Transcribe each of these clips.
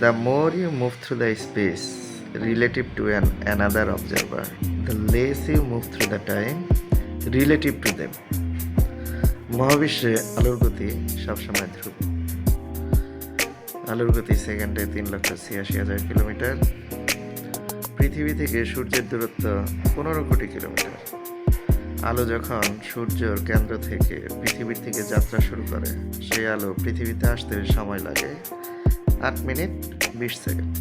The more you move through the space relative to an another observer, the less you move through the time relative to them. মহাবিশ্বে আলোর গতি সবসময় ধ্রুব। আলোর গতি সেকেন্ডে তিন লক্ষ ছিয়াশি হাজার কিলোমিটার। পৃথিবী থেকে সূর্যের দূরত্ব পনেরো কোটি কিলোমিটার। আলো যখন সূর্যর কেন্দ্র থেকে পৃথিবীর দিকে যাত্রা শুরু করে সেই আলো পৃথিবীতে আসতে সময় লাগে আট মিনিট বিশ সেকেন্ড।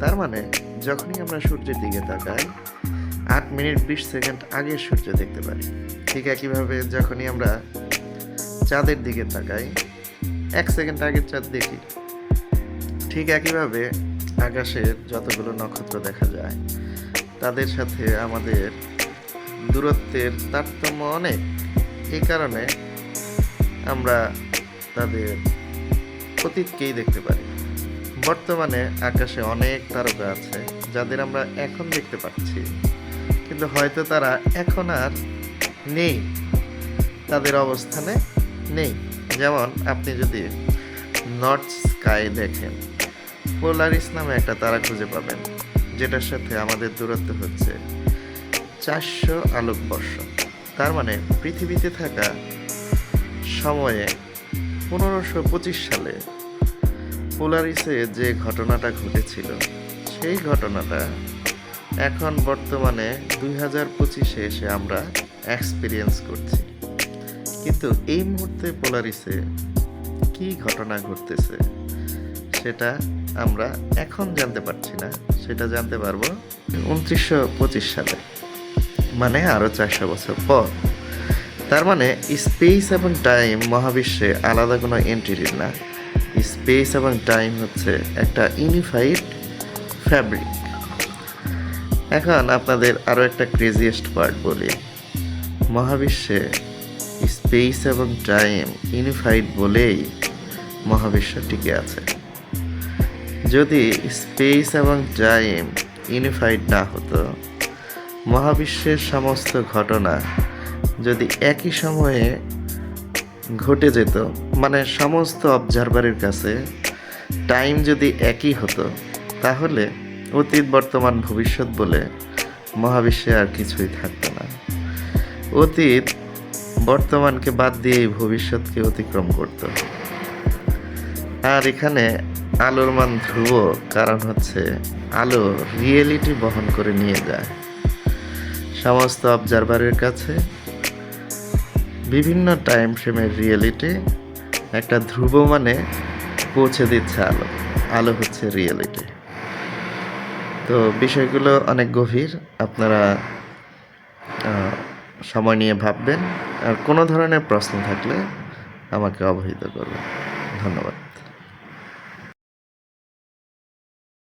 তার মানে যখনই আমরা সূর্যের দিকে তাকাই, আট মিনিট বিশ সেকেন্ড আগে সূর্য দেখতে পারি। ঠিক একইভাবে যখনই আমরা চাঁদের দিকে তাকাই, এক সেকেন্ড আগের চাঁদ দেখি। ঠিক একইভাবে আকাশের যতগুলো নক্ষত্র দেখা যায়, তাদের সাথে আমাদের দূরত্বের তারতম্য অনেক। এই কারণে আমরা তাদের অতীতকেই দেখতে পারি। বর্তমানে আকাশে অনেক তারকা আছে, যাদের আমরা এখন দেখতে পাচ্ছি। কিন্তু হয়তো তারা এখন আর নেই। তাদের অবস্থানে নেই। যেমন আপনি যদি নর্থ স্কাই দেখেন পোলারিস নামে একটা তারা খুঁজে পাবেন, যেটার সাথে আমাদের দূরত্ব হচ্ছে চারশো আলোকবর্ষ। তার মানে পৃথিবীতে থাকা সময়ে পনেরোশো পঁচিশ সালে পোলারিসে যে ঘটনাটা ঘটেছিল, সেই ঘটনাটা এখন বর্তমানে দুই হাজার পঁচিশে এসে আমরা এক্সপিরিয়েন্স করছি। কিন্তু এই মুহূর্তে পোলারিসে কি ঘটনা ঘটতেছে, সেটা আমরা এখন জানতে পারছি না। সেটা জানতে পারব উনত্রিশশো পঁচিশ সালে মানে আরও চারশো বছর পর। তার মানে স্পেস এবং টাইম মহাবিশ্বে আলাদা কোনো এন্টিটি না। স্পেস এবং টাইম হচ্ছে একটা ইউনিফাইড ফ্যাব্রিক এখন আপনাদের আরও একটা ক্রেজিয়েস্ট পার্ট বলি। মহাবিশ্বে স্পেস এবং টাইম ইউনিফাইড বলেই মহাবিশ্ব টিকে আছে। যদি স্পেস এবং টাইম ইউনিফাইড না হতো, মহাবিশ্বের সমস্ত ঘটনা যদি একই সময়ে ঘটে যেত মানে সমস্ত অবজারভারের কাছে টাইম যদি একই হতো, তাহলে অতীত, বর্তমান, ভবিষ্যৎ বলে মহাবিশ্বে আর কিছুই থাকতো না। অতীত বর্তমানকে বাদ দিয়ে ভবিষ্যৎকে অতিক্রম করত। আর এখানে আলোর মান ধ্রুব, কারণ হচ্ছে আলো রিয়েলিটি বহন করে নিয়ে যায়। সমস্ত অবজারভারের কাছে বিভিন্ন টাইম ফ্রেমের রিয়েলিটি একটা ধ্রুব মানে পৌঁছে দিচ্ছে আলো। আলো হচ্ছে রিয়েলিটি তো বিষয়গুলো অনেক গভীর, আপনারা সময় নিয়ে ভাববেন। আর কোনো ধরনের প্রশ্ন থাকলে আমাকে অবহিত করবেন। ধন্যবাদ।